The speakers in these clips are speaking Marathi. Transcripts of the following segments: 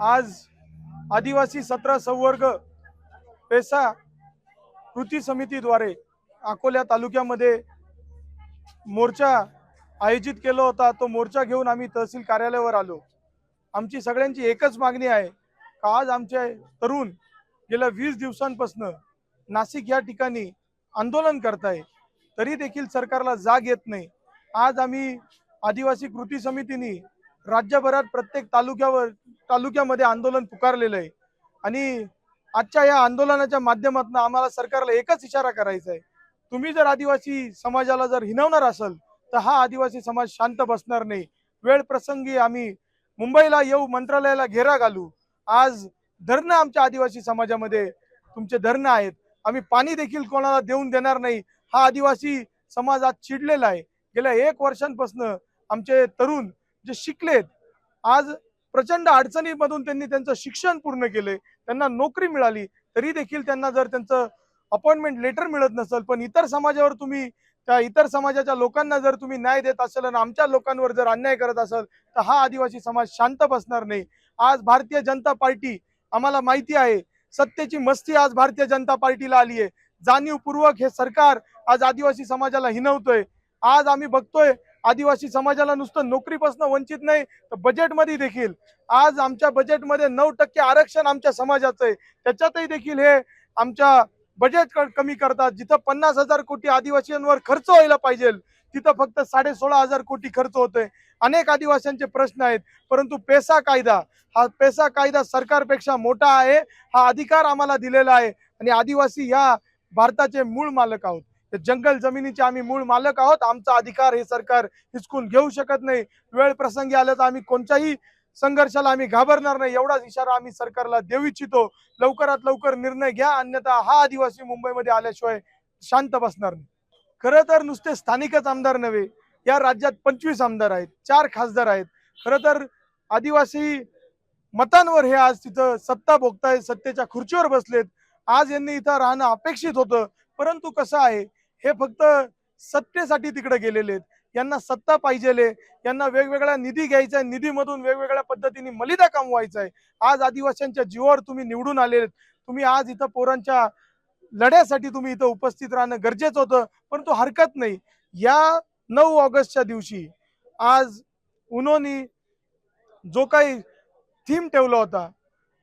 आज आदिवासी सतरा संवर्ग पेसा कृती समितीद्वारे अकोल्या तालुक्यामध्ये मोर्चा आयोजित केला होता. तो मोर्चा घेऊन आम्ही तहसील कार्यालयावर आलो. आमची सगळ्यांची एकच मागणी आहे का आज आमचे तरुण गेल्या वीस दिवसांपासून नाशिक या ठिकाणी आंदोलन करताय तरी देखील सरकारला जाग येत नाही. आज आम्ही आदिवासी कृती समितीने राज्यभरात प्रत्येक तालुक्यावर तालुक्यामध्ये आंदोलन पुकारलेलं आहे. आणि आजच्या या आंदोलनाच्या माध्यमातून आम्हाला सरकारला एकच इशारा करायचा आहे. तुम्ही जर आदिवासी समाजाला जर हिनवणार असाल तर हा आदिवासी समाज शांत बसणार नाही. वेळ प्रसंगी आम्ही मुंबईला येऊ मंत्रालयाला घेरा घालू. आज धरणं आमच्या आदिवासी समाजामध्ये तुमचे धरणं आहेत. आम्ही पाणी देखील कोणाला देऊन देणार नाही. हा आदिवासी समाज आज चिडलेला आहे. गेल्या एक वर्षांपासून आमचे तरुण जे शिकलेत आज प्रचंड अडचणीमधून त्यांनी त्यांचं शिक्षण पूर्ण केले त्यांना नोकरी मिळाली तरी देखील त्यांना जर त्यांचं अपॉइंटमेंट लेटर मिळत नसेल पण इतर समाजावर तुम्ही त्या इतर समाजाच्या लोकांना जर तुम्ही न्याय देत असाल आणि आमच्या लोकांवर जर अन्याय करत असाल तर हा आदिवासी समाज शांत बसणार नाही. आज भारतीय जनता पार्टी आम्हाला माहिती आहे सत्तेची मस्ती आज भारतीय जनता पार्टीला आली आहे. जाणीवपूर्वक हे सरकार आज आदिवासी समाजाला हिनवतोय. आज आम्ही बघतोय आदिवासी समाजाला नुसतं नोकरीपासून वंचित नाही तर बजेटमध्ये देखील. आज आमच्या बजेटमध्ये नऊ टक्के आरक्षण आमच्या समाजाचं आहे. त्याच्यातही देखील हे आमच्या बजेट कमी करतात. जिथं पन्नास हजार कोटी आदिवासींवर खर्च व्हायला पाहिजे तिथं फक्त साडे सोळा हजार कोटी खर्च होतोय. अनेक आदिवासींचे प्रश्न आहेत परंतु पेसा कायदा हा पेसा कायदा सरकारपेक्षा मोठा आहे हा अधिकार आम्हाला दिलेला आहे. आणि आदिवासी ह्या भारताचे मूळ मालक आहोत. जंगल जमिनीचे आम्ही मूळ मालक आहोत. आमचा अधिकार हे सरकार हिसकून घेऊ शकत नाही. वेळ प्रसंगी आलं तर आम्ही कोणत्याही संघर्षाला आम्ही घाबरणार नाही. एवढाच इशारा आम्ही सरकारला देऊ इच्छितो. लवकरात लवकर निर्णय घ्या. अन्यथा हा आदिवासी मुंबईमध्ये आल्याशिवाय शांत बसणार नाही. खरं तर नुसते स्थानिकच आमदार नव्हे या राज्यात पंचवीस आमदार आहेत चार खासदार आहेत. खरं तर आदिवासी मतांवर हे आज तिथं सत्ता भोगतायत सत्तेच्या खुर्चीवर बसलेत. आज यांनी इथं राहणं अपेक्षित होतं परंतु कसं आहे हे फक्त सत्तेसाठी तिकडे गेलेले आहेत. यांना सत्ता पाहिजेले. यांना वेगवेगळ्या निधी घ्यायचा आहे निधीमधून वेगवेगळ्या पद्धतीने मलिदा कमवायचा आहे आज आदिवासींच्या जीवावर तुम्ही निवडून आलेत तुम्ही आज इथं पोरांच्या लढ्यासाठी तुम्ही इथं उपस्थित राहणं गरजेचं होतं परंतु हरकत नाही. या नऊ ऑगस्टच्या दिवशी आज उनोनी जो काही थीम ठेवला होता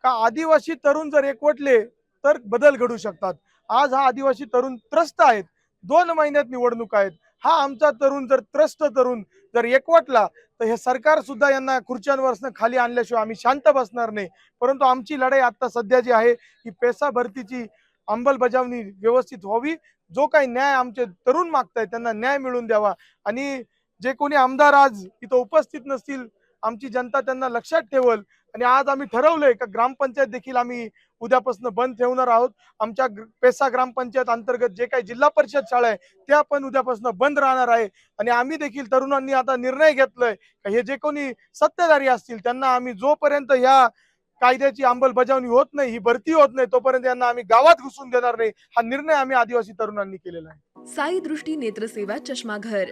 का आदिवासी तरुण जर एकवटले तर बदल घडू शकतात. आज हा आदिवासी तरुण त्रस्त आहेत. दोन महिन्यात निवडणूक आहेत. हा आमचा तरुण जर त्रस्त तरुण जर एकवटला तर हे सरकार सुद्धा यांना खुर्च्यांवरसनं खाली आणल्याशिवाय आम्ही शांत बसणार नाही. परंतु आमची लढाई आता सध्या जी आहे ही पेसा भरतीची अंमलबजावणी व्यवस्थित व्हावी. जो काही न्याय आमचे तरुण मागतायत त्यांना न्याय मिळवून द्यावा. आणि जे कोणी आमदार आज इथं उपस्थित नसतील आमची जनता त्यांना लक्षात ठेवल. आणि आज आम्ही ठरवलंय का ग्रामपंचायत देखील आम्ही उद्यापासून बंद ठेवणार आहोत. आमच्या पेसा ग्रामपंचायत अंतर्गत जे काही जिल्हा परिषद शाळा आहे त्या पण उद्यापासून बंद राहणार आहे. आणि आम्ही देखील तरुणांनी आता निर्णय घेतलाय हे जे कोणी सत्ताधारी असतील त्यांना आम्ही जोपर्यंत ह्या कायद्याची अंमलबजावणी होत नाही ही भरती होत नाही तोपर्यंत यांना आम्ही गावात घुसून देणार नाही. हा निर्णय आम्ही आदिवासी तरुणांनी केलेला आहे. साई दृष्टी नेत्रसेवा चष्माघर.